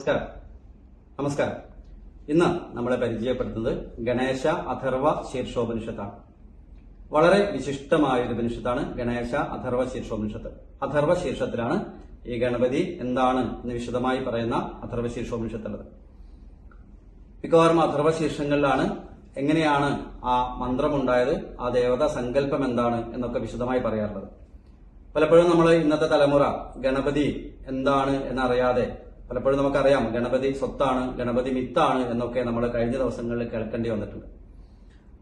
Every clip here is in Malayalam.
നമസ്കാരം. നമസ്കാരം. ഇന്ന് നമ്മളെ പരിചയപ്പെടുത്തുന്നത് ഗണേശ അഥർവ ശീർഷോപനിഷത്താണ്. വളരെ വിശിഷ്ടമായ ഒരു ഉപനിഷത്താണ് ഗണേശ അഥർവ ശീർഷോപനിഷത്ത്. അഥർവ ശീർഷത്തിലാണ് ഈ ഗണപതി എന്താണ് എന്ന് വിശദമായി പറയുന്ന അഥർവ ശീർഷോപനിഷത്തുള്ളത്. മിക്കവാറും അഥർവ ശീർഷങ്ങളിലാണ് എങ്ങനെയാണ് ആ മന്ത്രമുണ്ടായത് ആ ദേവതാ സങ്കല്പം എന്താണ് എന്നൊക്കെ വിശദമായി പറയാറുള്ളത്. പലപ്പോഴും നമ്മൾ ഇന്നത്തെ തലമുറ ഗണപതി എന്താണ് എന്നറിയാതെ പലപ്പോഴും നമുക്കറിയാം ഗണപതി സ്വത്താണ് ഗണപതി മിത്താണ് എന്നൊക്കെ നമ്മൾ കഴിഞ്ഞ ദിവസങ്ങളിൽ കേൾക്കേണ്ടി വന്നിട്ടുണ്ട്.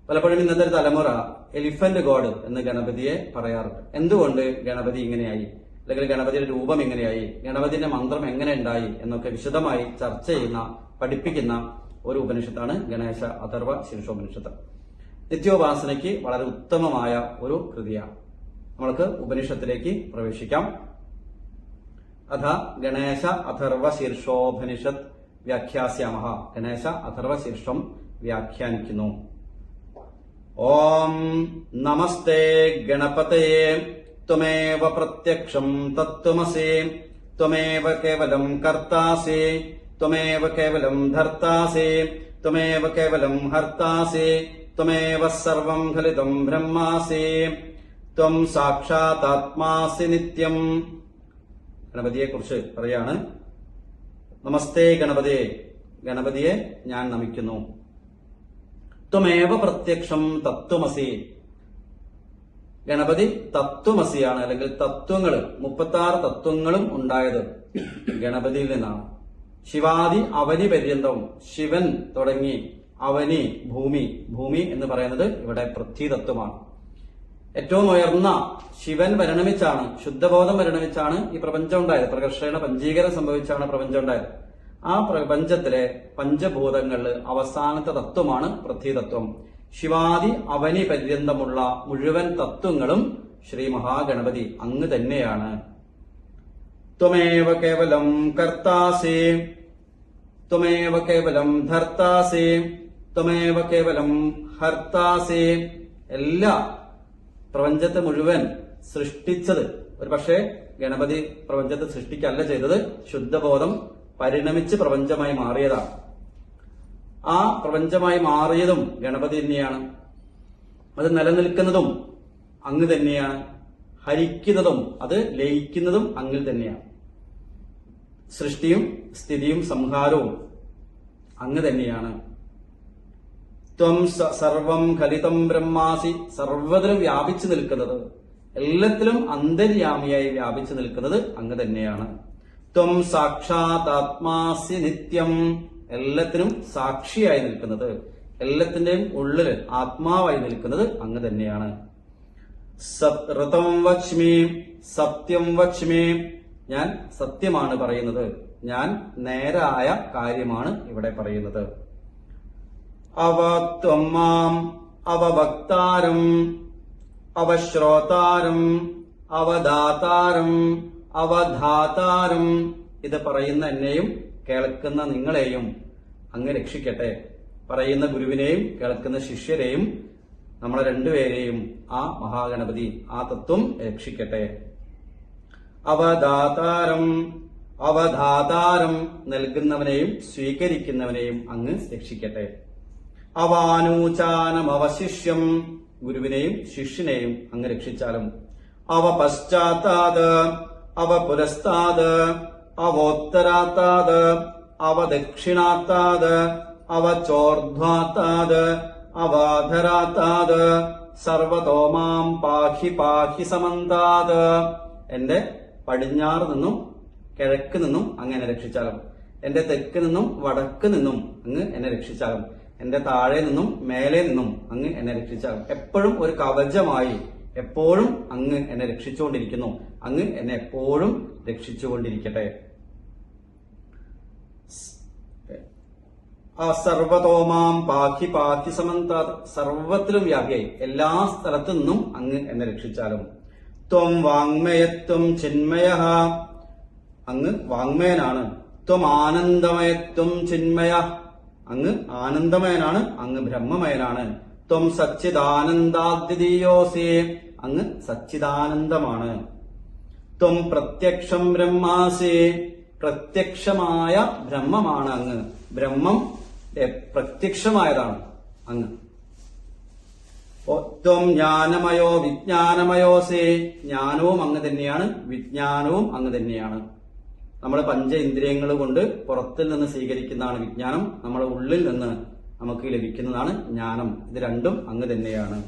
പലപ്പോഴും ഇന്നത്തെ ഒരു തലമുറ എലിഫന്റ് ഗോഡ് എന്ന് ഗണപതിയെ പറയാറുണ്ട്. എന്തുകൊണ്ട് ഗണപതി ഇങ്ങനെയായി? അല്ലെങ്കിൽ ഗണപതിയുടെ രൂപം എങ്ങനെയായി? ഗണപതിന്റെ മന്ത്രം എങ്ങനെ ഉണ്ടായി? എന്നൊക്കെ വിശദമായി ചർച്ച ചെയ്യുന്ന പഠിപ്പിക്കുന്ന ഒരു ഉപനിഷത്താണ് ഗണേശ അഥർവ ശീർഷോപനിഷത്ത് നിത്യോപാസനയ്ക്ക് വളരെ ഉത്തമമായ ഒരു കൃതിയാണ്. നമ്മൾക്ക് ഉപനിഷത്തിലേക്ക് പ്രവേശിക്കാം. അഥ ഗണേശ അഥർവ ശീർഷോപനിഷത്ത് വ്യാഖ്യാസ്യാമഹ. ഗണേശ അഥർവ ശീർഷം വ്യാഖ്യാനിക്കുന്നു. ഓം നമസ്തേ ഗണപതയേ. ത്വമേവ പ്രത്യക്ഷം തത്വമസി. ത്വമേവ കേവലം കർത്താസി. ത്വമേവ കേവലം ധർത്താസി. ത്വമേവ കേവലം ഹർത്താസി. ത്വമേവ സർവം ഫലിതം ബ്രഹ്മാസി. ത്വം സാക്ഷാത്താത്മാസി നിത്യം. ഗണപതിയെ കുറിച്ച് പറയാണ്. നമസ്തേ ഗണപതിയെ ഗണപതിയെ ഞാൻ നമിക്കുന്നു. ത്വമേവ പ്രത്യക്ഷം തത്വമസി. ഗണപതി തത്വമസിയാണ് അല്ലെങ്കിൽ തത്വങ്ങൾ മുപ്പത്തി ആറ് തത്വങ്ങളും ഉണ്ടായത് ഗണപതിയിൽ നിന്നാണ്. ശിവാദി അവനി പര്യന്തവും ശിവൻ തുടങ്ങി അവനി ഭൂമി ഭൂമി എന്ന് പറയുന്നത് ഇവിടെ പൃഥ്വി തത്വമാണ്. ഏറ്റവും ഉയർന്ന ശിവൻ പരിണമിച്ചാണ് ശുദ്ധബോധം പരിണമിച്ചാണ് ഈ പ്രപഞ്ചം ഉണ്ടായത്. പ്രകർഷണ പഞ്ചീകരണം സംഭവിച്ചാണ് പ്രപഞ്ചം ഉണ്ടായത്. ആ പ്രപഞ്ചത്തിലെ പഞ്ചഭൂതങ്ങളിൽ അവസാനത്തെ തത്വമാണ് പൃഥ്വി തത്വം ശിവാദി അവനി പര്യന്തമുള്ള മുഴുവൻ തത്വങ്ങളും ശ്രീ മഹാഗണപതി അങ്ങ് തന്നെയാണ്. ത്വമേവ കേവലം കർത്താസി ത്വമേവ കേവലം ധർത്താസി ത്വമേവ കേവലം ഹർത്താസി. എല്ലാ പ്രപഞ്ചത്തെ മുഴുവൻ സൃഷ്ടിച്ചത്. ഒരു പക്ഷേ ഗണപതി പ്രപഞ്ചത്തെ സൃഷ്ടിക്കല്ല ചെയ്തത്. ശുദ്ധബോധം പരിണമിച്ച് പ്രപഞ്ചമായി മാറിയതാണ്. ആ പ്രപഞ്ചമായി മാറിയതും ഗണപതി തന്നെയാണ്. അത് നിലനിൽക്കുന്നതും അങ്ങ് തന്നെയാണ്. ഹരിക്കുന്നതും അത് ലയിക്കുന്നതും അങ്ങിൽ തന്നെയാണ്. സൃഷ്ടിയും സ്ഥിതിയും സംഹാരവും അങ്ങ് തന്നെയാണ്. ത്വം സർവം ഖലിതം ബ്രഹ്മാസി സർവതിലും വ്യാപിച്ചു നിൽക്കുന്നത്. എല്ലാത്തിലും അന്തര്യാമിയായി വ്യാപിച്ചു നിൽക്കുന്നത് അങ്ങ് തന്നെയാണ്. ത്വം സാക്ഷാതാത്മാസി നിത്യം എല്ലാത്തിനും സാക്ഷിയായി നിൽക്കുന്നത്. എല്ലാത്തിന്റെയും ഉള്ളിൽ ആത്മാവായി നിൽക്കുന്നത് അങ്ങ് തന്നെയാണ്. സത്രതം വക്ഷ്മി സത്യം വക്ഷ്മി. ഞാൻ സത്യമാണ് പറയുന്നത്. ഞാൻ നേരായ കാര്യമാണ് ഇവിടെ പറയുന്നത്. അവത്വം മാം അവവക്താരം അവശ്രോതാരം അവദാതാരം അവധാതാരം. ഇത് പറയുന്ന എന്നെയും കേൾക്കുന്ന നിങ്ങളെയും അങ്ങ് രക്ഷിക്കട്ടെ. പറയുന്ന ഗുരുവിനെയും കേൾക്കുന്ന ശിഷ്യരെയും നമ്മളെ രണ്ടുപേരെയും ആ മഹാഗണപതി ആ തത്വം രക്ഷിക്കട്ടെ. അവദാതാരം അവധാതാരം നൽകുന്നവനെയും സ്വീകരിക്കുന്നവനെയും അങ്ങ് രക്ഷിക്കട്ടെ. അവാനൂചാനം അവശിഷ്യം ഗുരുവിനെയും ശിഷ്യനെയും അങ്ങ് രക്ഷിച്ചാലും അവ പശ്ചാത്താത് അവ പുരസ്താത് അവോത്തരാത്താത് അവ ദക്ഷിണാത്താത് അവ ചോർധ്വാത്താത് അവാധരാത്താത് സർവതോമാം പാഹി പാഹി സമന്താത്. എന്റെ പടിഞ്ഞാറ് നിന്നും കിഴക്ക് നിന്നും അങ്ങ് എന്നെ രക്ഷിച്ചാലും എന്റെ തെക്ക് നിന്നും വടക്ക് നിന്നും അങ്ങ് എന്നെ രക്ഷിച്ചാലും എന്റെ താഴെ നിന്നും മേലെ നിന്നും അങ്ങ് എന്നെ രക്ഷിച്ചാലും എപ്പോഴും ഒരു കവചമായി എപ്പോഴും അങ്ങ് എന്നെ രക്ഷിച്ചുകൊണ്ടിരിക്കുന്നു. അങ്ങ് എന്നെ എപ്പോഴും രക്ഷിച്ചുകൊണ്ടിരിക്കട്ടെ. ആ സർവതോമാം പാഹി പാഹി സമന്ത സർവത്തിലും വ്യാപിയായി. എല്ലാ സ്ഥലത്തു നിന്നും അങ്ങ് എന്നെ രക്ഷിച്ചാലും. ത്വം വാങ്മയത്വം ചിന്മയ അങ്ങ് വാങ്മയനാണ്. ത്വം ആനന്ദമയത്വം ചിന്മയ അങ്ങ് ആനന്ദമയനാണ് അങ്ങ് ബ്രഹ്മമയനാണ്. ത്വം സച്ചിദാനന്ദാദ്യതീയോസേ അങ്ങ് സച്ചിദാനന്ദമാണ്. ത്വം പ്രത്യക്ഷം ബ്രഹ്മാസേ. പ്രത്യക്ഷമായ ബ്രഹ്മമാണ് അങ്ങ്. ബ്രഹ്മം പ്രത്യക്ഷമായതാണ് അങ്ങ്. ത്വം ജ്ഞാനമയോ വിജ്ഞാനമയോസേ. ജ്ഞാനവും അങ്ങ് തന്നെയാണ് വിജ്ഞാനവും അങ്ങ് തന്നെയാണ്. നമ്മുടെ പഞ്ച ഇന്ദ്രിയങ്ങൾ കൊണ്ട് പുറത്തിൽ നിന്ന് സ്വീകരിക്കുന്നതാണ് വിജ്ഞാനം. നമ്മുടെ ഉള്ളിൽ നിന്ന് നമുക്ക് ലഭിക്കുന്നതാണ് ജ്ഞാനം. ഇത് രണ്ടും അങ്ങ് തന്നെയാണ്.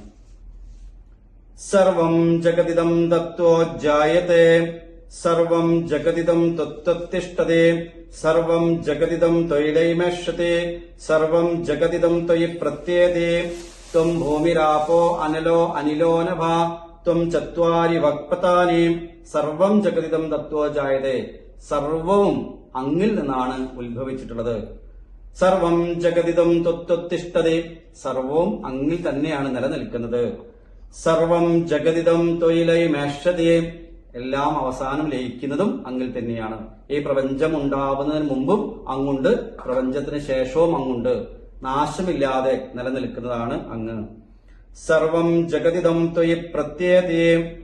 സർവം ജഗതിദം തത്വോ ജായത്തെ സർവം ജഗതിദം തത്വത്തിഷ്ഠതേ സർവം ജഗതിദം ത്വയിലൈമേഷത്തെ സർവം ജഗതിദം ത്വയി പ്രത്യേതേ ത്വം ഭൂമിരാപോ അനലോ അനിലോ നഭ. ത്വം ചത്വാരി വക്പതാനി. സർവം ജഗതിദം തത്വോ ജായതേ സർവവും അങ്ങിൽ നിന്നാണ് ഉത്ഭവിച്ചിട്ടുള്ളത്. സർവം ജഗതിതം ത്വത്വത്തിഷ്ഠതേ സർവവും അങ്ങിൽ തന്നെയാണ് നിലനിൽക്കുന്നത്. സർവം ജഗതിതം തൊയിലൈ മേഷതയെ എല്ലാം അവസാനം ലയിക്കുന്നതും അങ്ങിൽ തന്നെയാണ്. ഈ പ്രപഞ്ചം ഉണ്ടാവുന്നതിന് മുമ്പും അങ്ങുണ്ട് പ്രപഞ്ചത്തിന് ശേഷവും അങ്ങുണ്ട്. നാശമില്ലാതെ നിലനിൽക്കുന്നതാണ് അങ്ങ്. സർവം ജഗതിതം ത്വയി പ്രത്യേതേ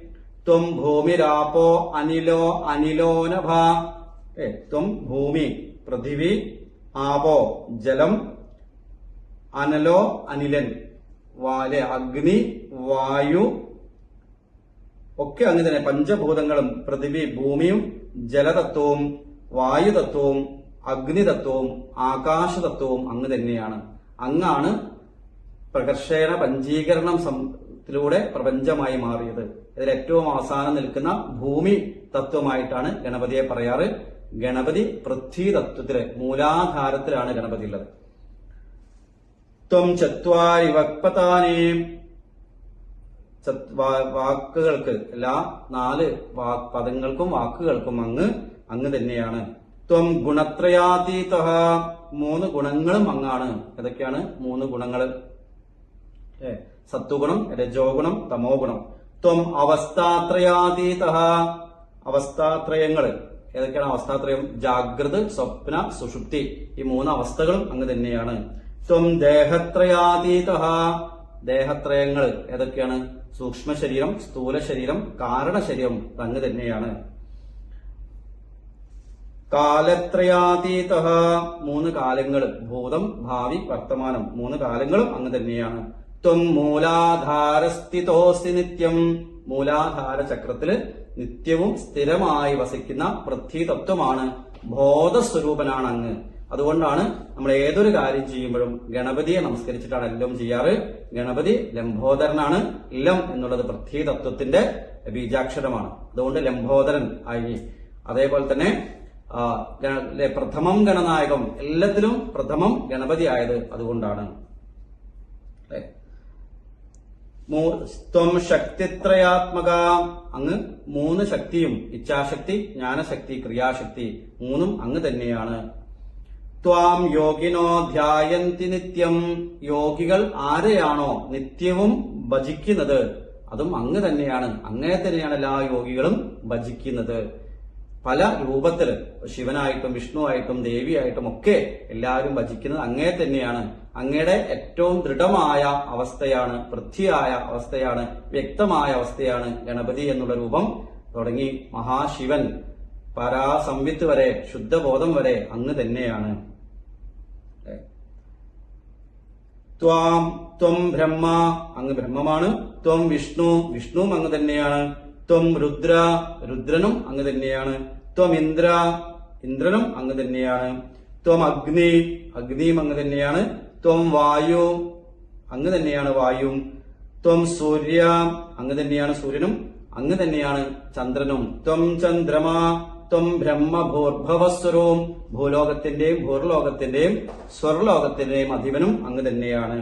ത്വം ഭൂമിരാപോ അനിലോ അനിലോനഭ ഏ ത്വം ഭൂമി പൃഥിവി ആപോ ജലം അനലോ അനിലൻ. വാലെ അഗ്നി വായു ഒക്കെ അങ്ങ് തന്നെ പഞ്ചഭൂതങ്ങളും പൃഥിവി ഭൂമിയും ജലതത്വവും വായുതത്വവും അഗ്നിതത്വവും ആകാശതത്വവും അങ്ങ് തന്നെയാണ്. അങ്ങാണ് പ്രകർഷേണ പഞ്ചീകരണം ത്തിലൂടെ പ്രപഞ്ചമായി മാറിയത്. ഇതിൽ ഏറ്റവും അവസാനം നിൽക്കുന്ന ഭൂമി തത്വമായിട്ടാണ് ഗണപതിയെ പറയാറ്. ഗണപതി പൃഥ്വി തത്വത്തിൽ മൂലാധാരത്തിലാണ് ഗണപതി ഉള്ളത്. ത്വം ചത്വാരി വക്പതാനേ വാക്കുകൾക്ക് എല്ലാ നാല് പദങ്ങൾക്കും വാക്കുകൾക്കും അങ്ങ് അങ്ങ് തന്നെയാണ്. ത്വം ഗുണത്രയാതീത മൂന്ന് ഗുണങ്ങളും അങ്ങാണ്. ഏതൊക്കെയാണ്? മൂന്ന് ഗുണങ്ങൾ ഏ, സത്വഗുണം രജോഗുണം തമോഗുണം. തമോ ഗുണം ത്വം അവസ്ഥാത്രയാതീത അവസ്ഥാത്രയങ്ങൾ ഏതൊക്കെയാണ് അവസ്ഥാത്രയം? ജാഗ്രത് സ്വപ്ന സുഷുപ്തി. ഈ മൂന്ന് അവസ്ഥകളും അങ്ങ് തന്നെയാണ്. ത്വം ദേഹത്രയാതീത ദേഹത്രയങ്ങൾ ഏതൊക്കെയാണ്? സൂക്ഷ്മ ശരീരം സ്ഥൂല ശരീരം കാരണ ശരീരം അങ്ങ് തന്നെയാണ്. കാലത്രയാതീത മൂന്ന് കാലങ്ങൾ ഭൂതം ഭാവി വർത്തമാനം. മൂന്ന് കാലങ്ങളും അങ്ങ് തന്നെയാണ്. ത്വം മൂലാധാരസ്ഥിതോസ്തി നിത്യം. മൂലാധാര ചക്രത്തിൽ നിത്യവും സ്ഥിരമായി വസിക്കുന്ന പൃഥ്വി തത്വമാണ് ബോധസ്വരൂപനാണ് അങ്ങ് അതുകൊണ്ടാണ് നമ്മൾ ഏതൊരു കാര്യം ചെയ്യുമ്പോഴും ഗണപതിയെ നമസ്കരിച്ചിട്ടാണ് എല്ലാം ചെയ്യാറ്. ഗണപതി ലംബോദരനാണ്. ലം എന്നുള്ളത് പൃഥ്വി തത്വത്തിന്റെ ബീജാക്ഷരമാണ്. അതുകൊണ്ട് ലംബോദരൻ ആയി. അതേപോലെ തന്നെ പ്രഥമം ഗണനായകം എല്ലാത്തിലും പ്രഥമം ഗണപതി ആയത് അതുകൊണ്ടാണ്. ത്വം ശക്തിത്രയാത്മക. അങ്ങ് മൂന്ന് ശക്തിയും ഇച്ഛാശക്തി ജ്ഞാനശക്തി ക്രിയാശക്തി മൂന്നും അങ്ങ് തന്നെയാണ്. ത്വാം യോഗിനോ ധ്യായന്തി നിത്യം. യോഗികൾ ആരെയാണോ നിത്യവും ഭജിക്കുന്നത് അതും അങ്ങ് തന്നെയാണ്. അങ്ങേ തന്നെയാണ് എല്ലാ യോഗികളും ഭജിക്കുന്നത്. പല രൂപത്തിൽ ശിവനായിട്ടും വിഷ്ണുവായിട്ടും ദേവിയായിട്ടും ഒക്കെ എല്ലാവരും ഭജിക്കുന്നത് അങ്ങേ തന്നെയാണ്. അങ്ങയുടെ ഏറ്റവും ദൃഢമായ അവസ്ഥയാണ് വൃദ്ധിയായ അവസ്ഥയാണ് വ്യക്തമായ അവസ്ഥയാണ് ഗണപതി എന്നുള്ള രൂപം തുടങ്ങി മഹാശിവൻ പരാസംവിത്ത് വരെ ശുദ്ധബോധം വരെ അങ്ങ് തന്നെയാണ്. ത്വാം ത്വം ബ്രഹ്മ അങ്ങ് ബ്രഹ്മമാണ്. ത്വം വിഷ്ണു വിഷ്ണുവും അങ്ങ് തന്നെയാണ്. ത്വം രുദ്ര രുദ്രനും അങ്ങ് തന്നെയാണ്. ത്വം ഇന്ദ്ര ഇന്ദ്രനും അങ്ങ് തന്നെയാണ്. ത്വം അഗ്നി അഗ്നിയും അങ്ങ് തന്നെയാണ്. ത്വം വായു അങ്ങ് തന്നെയാണ് വായുവും ത്വം സൂര്യ അങ്ങ് തന്നെയാണ് സൂര്യനും അങ്ങ് തന്നെയാണ് ചന്ദ്രനും. ത്വം ചന്ദ്രമാ ത്വം ബ്രഹ്മഭൂർഭവസ്വരവും ഭൂലോകത്തിന്റെയും ഭൂർലോകത്തിന്റെയും സ്വർലോകത്തിന്റെയും അധിപനും അങ്ങ് തന്നെയാണ്.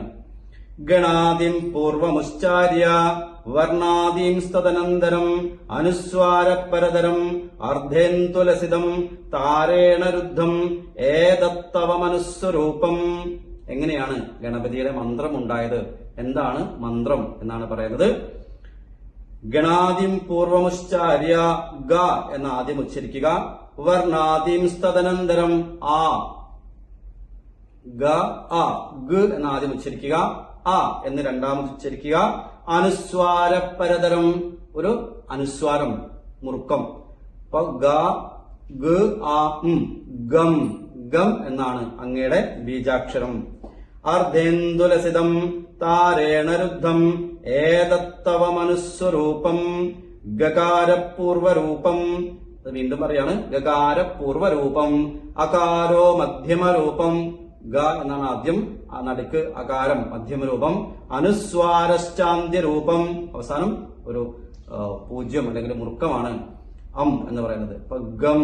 ഗണാദിം പൂർവമുച്ചാര്യ വർണാദീം സ്തദനന്തരം അനുസ്വാരപരതരം അർദ്ധേന്തുലസിതം താരേണ രുദ്ധം ഏതത്തവമനുസ്വരൂപം എങ്ങനെയാണ് ഗണപതിയുടെ മന്ത്രം ഉണ്ടായത് എന്താണ് മന്ത്രം എന്നാണ് പറയുന്നത്? ഗണാദിം പൂർവമുശ്ചാര്യ ഗ എന്ന് ആദ്യം ഉച്ചരിക്കുക. വർണാദിം സ്തദനന്തരം ആ. ഗ ആ ഗ എന്ന് ആദ്യം ഉച്ചരിക്കുക. ആ എന്ന് രണ്ടാമത് ഉച്ചരിക്കുക. അനുസ്വാരപരതരം ഒരു അനുസ്വാരം മുറുക്കം. അപ്പൊ ഗ ഗ ഗം എന്നാണ് അങ്ങയുടെ ബീജാക്ഷരം. അർദ്ധേന്ദുലസിതം താരേണരുദ്ധം ഏതത്തവമനുസ്വരൂപം ഏതത്തവ മനുസ്വരൂപം ഗകാരപൂർവരൂപം വീണ്ടും പറയാണ് ഗകാരപൂർവരൂപം അകാരോ മധ്യമരൂപം ഗ എന്നാണ് ആദ്യം ആ നടുക്ക് അകാരം മധ്യമരൂപം അനുസ്വാരശ്ചാന്ത്യ രൂപം അവസാനം ഒരു പൂജ്യം അല്ലെങ്കിൽ മുറുക്കമാണ് അം എന്ന് പറയുന്നത്. അപ്പൊ ഗം.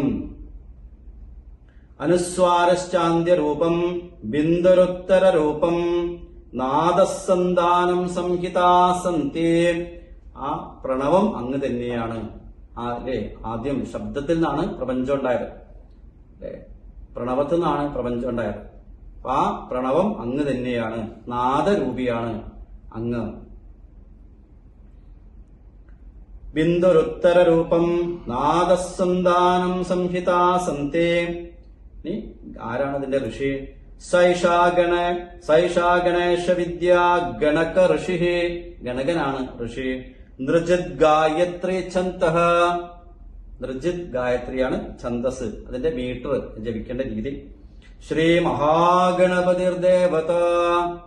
അനുസ്വാരശ്ചാന്ത്യ രൂപം ബിന്ദുരുത്തര രൂപം നാദസന്താനം സംഹിതാസന്തി ആ പ്രണവം അങ്ങ് തന്നെയാണ്. അല്ലേ? ആദ്യം ശബ്ദത്തിൽ നിന്നാണ് പ്രപഞ്ചം ഉണ്ടായത്. പ്രണവത്തിൽ നിന്നാണ് പ്രപഞ്ചം ഉണ്ടായത്. ആ പ്രണവം അങ്ങ് തന്നെയാണ്. നാദരൂപിയാണ് അങ്ങ്. ബിന്ദുരുത്തരൂപം നാദസന്താനം സംഹിതാ സന്തേ. ആരാണ് ഇതിന്റെ ഋഷി? സൈഷാഗണ സൈഷാഗണേശ വിദ്യ ഗണക ഋഷി ഗണകനാണ് ഋഷി. നൃജിത് ഗായത്രി ഛന്ത. നൃജിത് ഗായത്രിയാണ് ഛന്തസ്. അതിന്റെ മീറ്റർ ജപിക്കേണ്ട രീതി. ശ്രീ മഹാഗണപതിർ ദേവത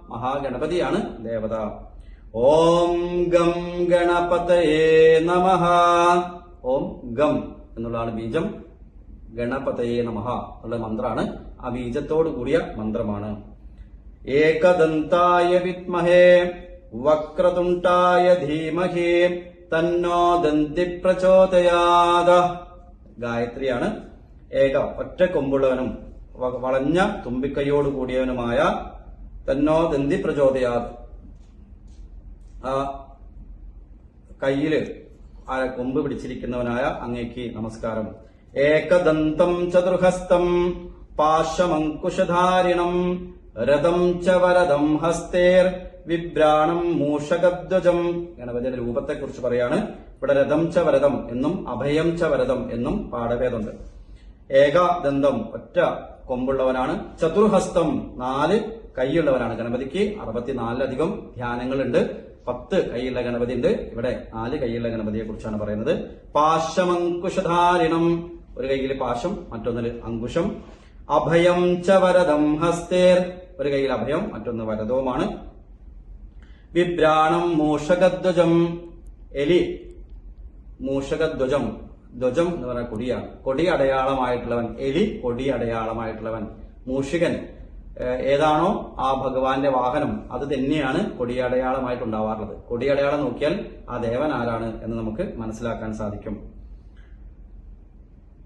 മഹാഗണപതിയാണ് ദേവത. ഓം ഗം ഗണപതയേ നമ ഓം ഗം എന്നുള്ളതാണ് ബീജം. ഗണപതയേ നമ എന്നുള്ള മന്ത്രമാണ്. ആ ബീജത്തോട് കൂടിയ മന്ത്രമാണ്. ഏകദന്തായ വിത്മഹേ വക്രതുണ്ടായ ധീമഹേ തന്നോ ദന്തി പ്രചോദയാത. ഗായത്രിയാണ്. ഏക ഒറ്റ കൊമ്പുള്ളവനും വളഞ്ഞ തുമ്പിക്കൈയോട് കൂടിയവനുമായ തന്നോ ദന്തി പ്രചോദയാത്. ആ കയ്യിൽ ആ കൊമ്പ് പിടിച്ചിരിക്കുന്നവനായ അങ്ങേക്ക് നമസ്കാരം. ഏകദന്തം ചതുർഹസ്തം പാശമങ്കുശധാരിണം രഥം ച വരദം ഹസ്തേർ വിഭ്രാണം മൂഷകധ്വജം. ഗണപതിയുടെ രൂപത്തെ കുറിച്ച് പറയാണ്. ഇവിടെ രഥം ച വരദം എന്നും അഭയം ച വരദം എന്നും പാഠഭേദമുണ്ട്. ഏകദന്തം ഒറ്റ കൊമ്പുള്ളവനാണ്. ചതുർഹസ്തം നാല് കൈയുള്ളവനാണ്. ഗണപതിക്ക് അറുപത്തിനാലിലധികം ധ്യാനങ്ങളുണ്ട്. പത്ത് കൈയുള്ള ഗണപതി ഉണ്ട് ഇവിടെ നാല് കൈയുള്ള ഗണപതിയെ കുറിച്ചാണ് പറയുന്നത്. പാശമങ്കുശധാരിണം ഒരു കൈയിൽ പാശം മറ്റൊന്നിൽ അങ്കുശം അഭയം ച വരദം ഹസ്തേർ. ഒരു കൈയിൽ അഭയം മറ്റൊന്ന് വരദവുമാണ്. വിഭ്രാണം മൂഷകധ്വജം. എലി മൂഷകധ്വജം. ധ്വജം എന്ന് പറയുന്ന കൊടിയാണ്. കൊടി അടയാളമായിട്ടുള്ളവൻ എലി കൊടി അടയാളമായിട്ടുള്ളവൻ മൂഷികൻ ഏതാണോ ആ ഭഗവാന്റെ വാഹനം അത് തന്നെയാണ് കൊടി അടയാളമായിട്ട് ഉണ്ടാവാറുള്ളത് കൊടി അടയാളം നോക്കിയാൽ ആ ദേവൻ ആരാണ് എന്ന് നമുക്ക് മനസ്സിലാക്കാൻ സാധിക്കും.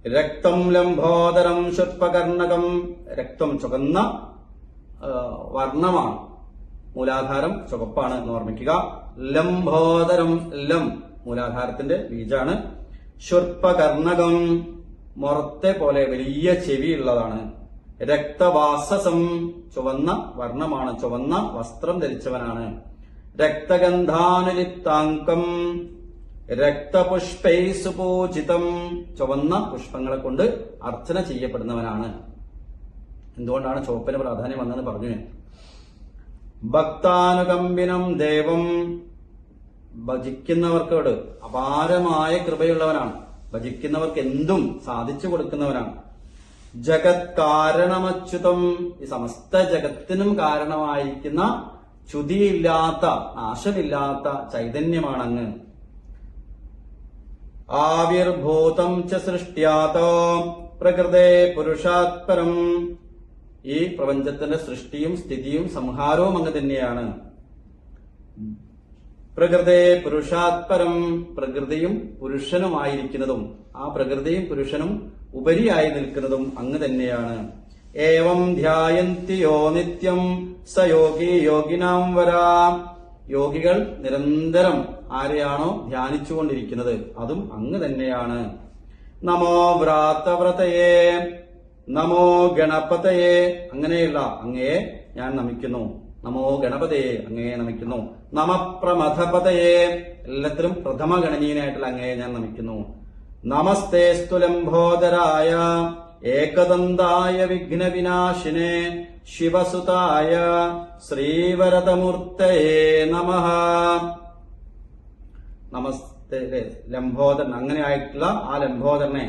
രക്തം ലംബോദരം ശുഷ്പകർണകം. രക്തം ചുവന്ന ആ, വർണമാണ്. മൂലാധാരം ചുവപ്പാണ് എന്ന് ഓർമ്മിക്കുക. ലംബോദരം ലം മൂലാധാരത്തിന്റെ ബീജാണ് ശുർപ്പകർണകം മുറത്തെ പോലെ വലിയ ചെവിയുള്ളതാണ്. രക്തവാസസം ചുവന്ന വർണമാണ്. ചുവന്ന വസ്ത്രം ധരിച്ചവനാണ്. രക്തഗന്ധാനുലിപ്താങ്കം രക്തപുഷ്പൈ സുപൂജിതം ചുവന്ന പുഷ്പങ്ങളെ കൊണ്ട് അർച്ചന ചെയ്യപ്പെടുന്നവനാണ്. എന്തുകൊണ്ടാണ് ചുവപ്പിന് പ്രാധാന്യം വന്നെന്ന് പറഞ്ഞു ഭക്താനുകമ്പിനം ദേവം ഭജിക്കുന്നവർക്കോട് അപാരമായ കൃപയുള്ളവനാണ്. ഭജിക്കുന്നവർക്ക് എന്തും സാധിച്ചു കൊടുക്കുന്നവനാണ്. ജഗത് കാരണമച്യുതം ഈ സമസ്ത ജഗത്തിനും കാരണമായിരിക്കുന്ന ചുതിയില്ലാത്ത നാശമില്ലാത്ത ചൈതന്യമാണങ്ങ്. ആവിർഭൂതം ച സൃഷ്ട്യാതോ പ്രകൃതേ പുരുഷാത്പരം. ഈ പ്രപഞ്ചത്തിന്റെ സൃഷ്ടിയും സ്ഥിതിയും സംഹാരവും അങ്ങ് തന്നെയാണ്. പ്രകൃതേ പുരുഷാത്പരം പ്രകൃതിയും പുരുഷനുമായിരിക്കുന്നതും. ആ പ്രകൃതിയും പുരുഷനും ഉപരിയായി നിൽക്കുന്നതും അങ്ങ് തന്നെയാണ്. ഏവം ധ്യായന്തി യോ നിത്യം സ യോഗി യോഗിനാം വരാ. യോഗികൾ നിരന്തരം ആരെയാണോ ധ്യാനിച്ചുകൊണ്ടിരിക്കുന്നത്? അതും അങ്ങ് തന്നെയാണ്. നമോ വ്രാത്തവ്രതയെ. നമോ ഗണപതയെ. അങ്ങനെയുള്ള അങ്ങയെ ഞാൻ നമിക്കുന്നു. നമോ ഗണപതയെ അങ്ങയെ നമിക്കുന്നു. നമപ്രമഥപതയെ എല്ലാത്തിലും പ്രഥമ ഗണനീയനായിട്ടുള്ള അങ്ങയെ ഞാൻ നമിക്കുന്നു. നമസ്തേ സ്തുലംബോദരായ ഏകദന്തായ വിഘ്നവിനാശിനെ ശിവസുതായ ശ്രീവരതമൂർത്തയെ നമ. നമസ്തേ ലംബോദരൻ അങ്ങനെ ആയിട്ടുള്ള ആ ലംബോദരനെ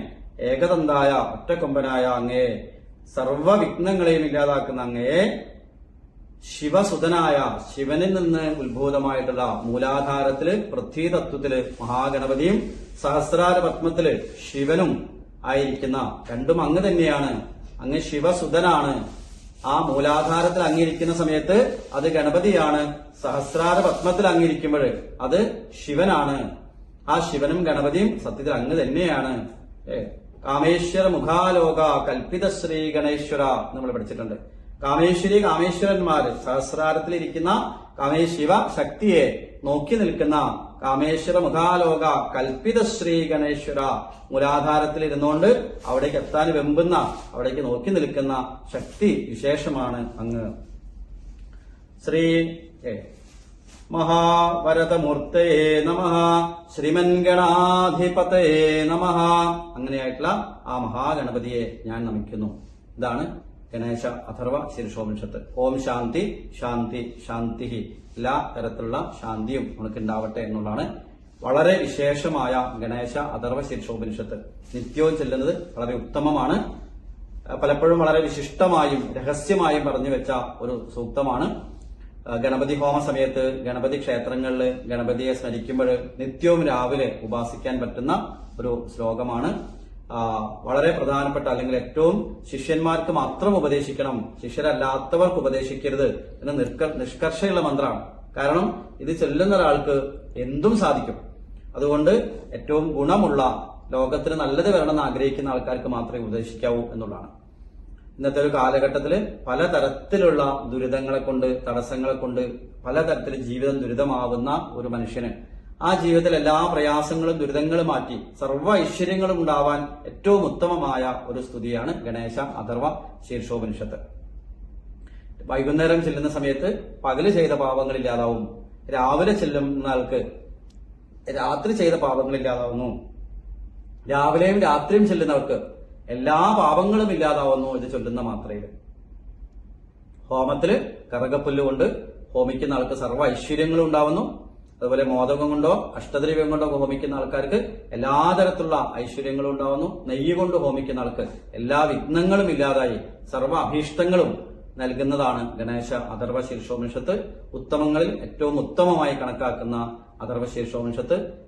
ഏകദന്തായ ഒറ്റക്കൊമ്പനായ അങ്ങയെ സർവവിഘ്നങ്ങളെയും ഇല്ലാതാക്കുന്ന അങ്ങയെ ശിവസുതനായ ശിവനിൽ നിന്ന് ഉത്ഭൂതമായിട്ടുള്ള മൂലാധാരത്തിൽ പൃഥ്വിതത്വത്തിൽ മഹാഗണപതിയും സഹസ്രാര പത്മത്തിൽ ശിവനും ആയിരിക്കുന്ന രണ്ടും അങ്ങ് തന്നെയാണ്. അങ്ങ് ശിവസുതനാണ് ആ മൂലാധാരത്തിൽ അങ്ങിരിക്കുന്ന സമയത്ത് അത് ഗണപതിയാണ്. സഹസ്രാര പത്മത്തിൽ അങ്ങിരിക്കുമ്പോൾ അത് ശിവനാണ്. ആ ശിവനും ഗണപതിയും സത്യത്തിൽ അങ്ങ് തന്നെയാണ്. കാമേശ്വര മുഖാലോക കൽപ്പിത ശ്രീ ഗണേശ്വര നമ്മൾ പഠിച്ചിട്ടുണ്ട്. കാമേശ്വരി കാമേശ്വരന്മാര് സഹസ്രാരത്തിലിരിക്കുന്ന കാമേശിവ ശക്തിയെ നോക്കി നിൽക്കുന്ന കാമേശ്വര മുഖാലോക കൽപ്പിത ശ്രീ ഗണേശ്വര മൂലാധാരത്തിൽ ഇരുന്നുകൊണ്ട് അവിടേക്ക് എത്താൻ വെമ്പുന്ന അവിടേക്ക് നോക്കി നിൽക്കുന്ന ശക്തി വിശേഷമാണ് അങ്ങ്. ശ്രീ ഏ, മഹാവരതമൂർത്തയേ നമ ശ്രീമൻ ഗണാധിപതയേ നമ. അങ്ങനെയായിട്ടുള്ള ആ മഹാഗണപതിയെ ഞാൻ നമിക്കുന്നു. ഇതാണ് ഗണേശ അഥർവ ശിരുഷോപനിഷത്ത് ഓം ശാന്തി ശാന്തി ശാന്തി എല്ലാ തരത്തിലുള്ള ശാന്തിയും നമുക്ക് എന്നുള്ളതാണ് വളരെ വിശേഷമായ ഗണേശ അഥർവ ശീർഷോപനിഷത്ത് നിത്യവും ചെല്ലുന്നത് വളരെ ഉത്തമമാണ്. പലപ്പോഴും വളരെ വിശിഷ്ടമായും രഹസ്യമായും പറഞ്ഞു വെച്ച ഒരു സൂക്തമാണ്. ഗണപതി ഹോമ സമയത്ത് ഗണപതി ക്ഷേത്രങ്ങളിൽ ഗണപതിയെ സ്മരിക്കുമ്പോൾ നിത്യവും രാവിലെ ഉപാസിക്കാൻ പറ്റുന്ന ഒരു ശ്ലോകമാണ്. വളരെ പ്രധാനപ്പെട്ട അല്ലെങ്കിൽ ഏറ്റവും ശിഷ്യന്മാർക്ക് മാത്രം ഉപദേശിക്കണം ശിഷ്യരല്ലാത്തവർക്ക് ഉപദേശിക്കരുത് എന്ന നിഷ്ക- നിഷ്കർഷയുള്ള മന്ത്രമാണ് കാരണം ഇത് ചൊല്ലുന്ന ഒരാൾക്ക് എന്തും സാധിക്കും. അതുകൊണ്ട് ഏറ്റവും ഗുണമുള്ള ലോകത്തിന് നല്ലത് വരണമെന്ന് ആഗ്രഹിക്കുന്ന ആൾക്കാർക്ക് മാത്രമേ ഉപദേശിക്കാവൂ എന്നുള്ളതാണ്. ഇന്നത്തെ ഒരു കാലഘട്ടത്തിൽ പലതരത്തിലുള്ള ദുരിതങ്ങളെ കൊണ്ട് തടസ്സങ്ങളെ കൊണ്ട് പലതരത്തിൽ ജീവിതം ദുരിതമാവുന്ന ഒരു മനുഷ്യന് ആ ജീവിതത്തിൽ എല്ലാ പ്രയാസങ്ങളും ദുരിതങ്ങളും മാറ്റി സർവ ഐശ്വര്യങ്ങളും ഉണ്ടാവാൻ ഏറ്റവും ഉത്തമമായ ഒരു സ്തുതിയാണ് ഗണേശ അഥർവ ശീർഷോപനിഷത്ത്. വൈകുന്നേരം ചെല്ലുന്ന സമയത്ത് പകൽ ചെയ്ത പാപങ്ങൾ ഇല്ലാതാവും രാവിലെ ചെല്ലുന്ന ആൾക്ക് രാത്രി ചെയ്ത പാപങ്ങൾ ഇല്ലാതാവുന്നു രാവിലെയും രാത്രിയും ചെല്ലുന്നവർക്ക് എല്ലാ പാപങ്ങളും ഇല്ലാതാവുന്നു ഇത് ചൊല്ലുന്ന മാത്രയിൽ. ഹോമത്തിൽ കറകപ്പുല്ല് കൊണ്ട് ഹോമിക്കുന്ന ആൾക്ക് സർവ ഐശ്വര്യങ്ങളും ഉണ്ടാവുന്നു. അതുപോലെ മോദകം കൊണ്ടോ അഷ്ടദ്രവ്യം കൊണ്ടോ ഹോമിക്കുന്ന ആൾക്കാർക്ക് എല്ലാ തരത്തിലുള്ള ഐശ്വര്യങ്ങളും ഉണ്ടാവുന്നു. നെയ്യ് കൊണ്ട് ഹോമിക്കുന്ന ആൾക്ക് എല്ലാ വിഘ്നങ്ങളും ഇല്ലാതായി സർവ അഭീഷ്ടങ്ങളും നൽകുന്നതാണ് ഗണേശ അഥർവ ഉത്തമങ്ങളിൽ ഏറ്റവും ഉത്തമമായി കണക്കാക്കുന്ന അഥർവ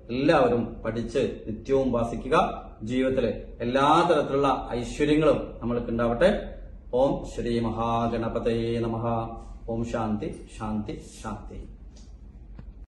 എല്ലാവരും പഠിച്ച് നിത്യവും വാസിക്കുക. ജീവിതത്തിലെ എല്ലാ തരത്തിലുള്ള ഐശ്വര്യങ്ങളും നമ്മൾക്ക് ഉണ്ടാവട്ടെ. ഓം ശ്രീ മഹാഗണപതയേ നമ. ഓം ശാന്തി ശാന്തി ശാന്തി.